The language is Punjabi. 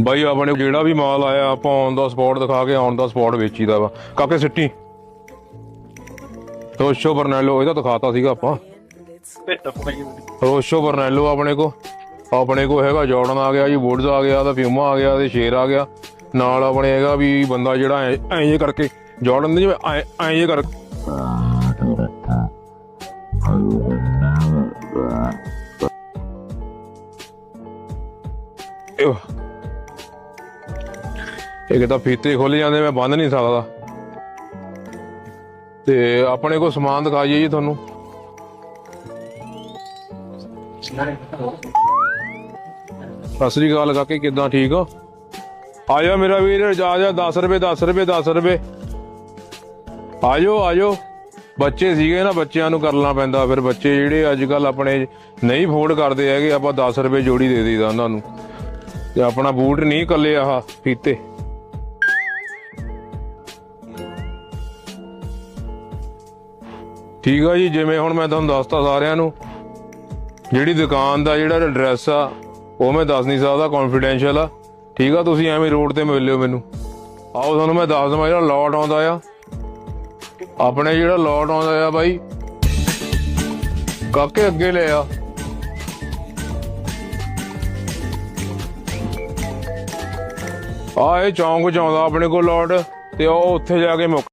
ਬਾਈ, ਆਪਣੇ ਜਿਹੜਾ ਵੀ ਮਾਲ ਆਇਆ, ਆਪਾਂ ਔਨ ਦਾ ਸਪੌਟ ਦਿਖਾ ਕੇ ਔਨ ਦਾ ਸਪੌਟ ਵੇਚੀਦਾ ਵਾ। ਕਾਕੇ ਸਿੱਟੀ। ਰੋਸ਼ੋ ਬਰਨੈਲੋ, ਇਹਦਾ ਦਿਖਾਤਾ ਸੀਗਾ ਆਪਾਂ। ਰੋਸ਼ੋ ਬਰਨੈਲੋ ਆਪਣੇ ਕੋ ਆਪਣੇ ਕੋ ਹੈਗਾ ਜਾਰਡਨ ਆ ਗਿਆ ਜੀ, ਵੁੱਡਸ ਆ ਗਿਆ ਦਾ ਫਿਊਮਾ ਆ ਗਿਆ, ਤੇ ਸ਼ੇਰ ਆ ਗਿਆ। ਨਾਲ ਆਪਣੇ ਹੈਗਾ ਵੀ ਬੰਦਾ ਜਿਹੜਾ ਐਂ ਜੇ ਕਰਕੇ, ਜਾਰਡਨ ਦੇ ਜਿਵੇਂ ਐਂ ਜੇ ਕਰ ਇਹ ਇਹ ਤਾਂ ਫੀਤੇ ਖੁੱਲ ਜਾਂਦੇ, ਮੈਂ ਬੰਦ ਨਹੀਂ ਸਕਦਾ। ਤੇ ਆਪਣੇ ਕੋਲ ਸਮਾਨ ਦਿਖਾਈਏ ਜੀ ਤੁਹਾਨੂੰ। ਸਤਿ ਸ੍ਰੀ ਅਕਾਲ ਕਾਕੇ, ਕਿਦਾਂ ਠੀਕ ਹੋ? ਆ ਜਾ ਮੇਰਾ ਵੀਰ ਜਾ ਜਾ 10 ਰੁਪਏ 10 ਰੁਪਏ 10 ਰੁਪਏ। ਆ ਜਾਓ ਆ ਜਾਓ ਬੱਚੇ ਸੀਗੇ ਨਾ, ਬੱਚਿਆਂ ਨੂੰ ਕਰਨਾ ਪੈਂਦਾ। ਫਿਰ ਬੱਚੇ ਜਿਹੜੇ ਅੱਜ ਕੱਲ ਆਪਣੇ ਨਹੀਂ ਫੋਰਡ ਕਰਦੇ ਹੈਗੇ, ਆਪਾਂ 10 ਰੁਪਏ ਜੋੜੀ ਦੇ ਦਈਦਾ ਉਹਨਾਂ ਨੂੰ। ਤੇ ਆਪਣਾ ਬੂਟ ਨਹੀਂ ਕੱਲੇ ਆਹ ਫੀਤੇ। ਠੀਕ ਆ ਜੀ, ਜਿਵੇਂ ਹੁਣ ਮੈਂ ਤੁਹਾਨੂੰ ਦੱਸਤਾ ਸਾਰਿਆਂ ਨੂੰ, ਜਿਹੜੀ ਦੁਕਾਨ ਦਾ ਜਿਹੜਾ ਐਡਰੈਸ ਆ, ਉਹ ਮੈਂ ਦੱਸ ਨਹੀਂ ਸਕਦਾ ਕੌਨਫੀਡੈਂਸ਼ੀਅਲ ਆ। ਠੀਕ ਆ, ਤੁਸੀਂ ਐਵੇਂ ਰੋਡ ਤੇ ਮਿਲ ਲਿਓ ਮੈਨੂੰ। ਆਓ, ਤੁਹਾਨੂੰ ਮੈਂ ਦੱਸ ਦਵਾਂ, ਜਿਹੜਾ ਲੋਟ ਆਉਂਦਾ ਆ। ਆਪਣੇ ਜਿਹੜਾ ਲੋਟ ਆਉਂਦਾ ਆ ਬਾਈ, ਕਾਕੇ ਅੱਗੇ ਲੈ ਆ। ਆ ਇਹ ਚੌਂਕ ਚ ਆਉਂਦਾ ਆਪਣੇ ਕੋਲ ਲੋਟ ਤੇ ਉਹ ਉੱਥੇ ਜਾ ਕੇ ਮੁੱਕ